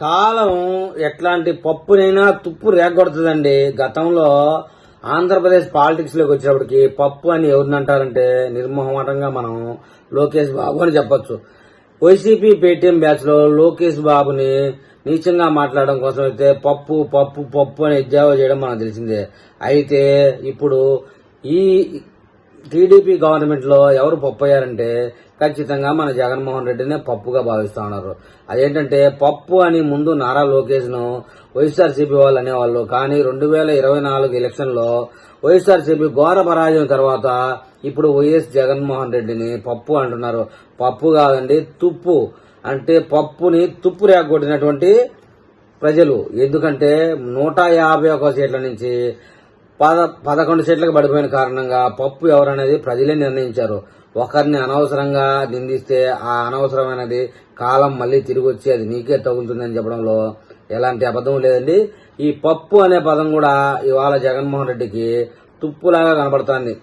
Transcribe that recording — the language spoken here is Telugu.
కాలం ఎట్లాంటి పప్పునైనా తుప్పు రేగొడుతుందండి. గతంలో ఆంధ్రప్రదేశ్ పాలిటిక్స్లోకి పప్పు అని ఎవరిని అంటారంటే నిర్మోహమాటంగా మనం లోకేష్ బాబు అని చెప్పొచ్చు. వైసీపీ పేటీఎం బ్యాచ్లో లోకేష్ బాబుని నీచంగా మాట్లాడడం కోసం అయితే పప్పు పప్పు పప్పు అని ఎజ్జావో చేయడం మనకు తెలిసిందే. అయితే ఇప్పుడు ఈ టీడీపీ గవర్నమెంట్లో ఎవరు పప్పు అయ్యారంటే ఖచ్చితంగా మన జగన్మోహన్ రెడ్డినే పప్పుగా భావిస్తా ఉన్నారు. అదేంటంటే పప్పు అని ముందు నారా లోకేష్ వైఎస్ఆర్సీపీ వాళ్ళు అనేవాళ్ళు. కానీ రెండు వేల ఇరవై నాలుగు ఎలక్షన్లో వైఎస్ఆర్సీపీ ఘోర పరాజయం తర్వాత ఇప్పుడు వైఎస్ జగన్మోహన్ రెడ్డిని పప్పు అంటున్నారు. పప్పు కాదండి తుప్పు. అంటే పప్పుని తుప్పు రేగొట్టినటువంటి ప్రజలు. ఎందుకంటే నూట యాభై ఒక సీట్ల నుంచి పద పదకొండు సీట్లకు పడిపోయిన కారణంగా పప్పు ఎవరనేది ప్రజలే నిర్ణయించారు. ఒకరిని అనవసరంగా నిందిస్తే ఆ అనవసరమైనది కాలం మళ్ళీ తిరిగి వచ్చి అది నీకే తగులుతుందని చెప్పడంలో ఎలాంటి అబద్ధం లేదండి. ఈ పప్పు అనే పదం కూడా ఇవాళ జగన్మోహన్ రెడ్డికి తుప్పులాగా కనబడుతోంది.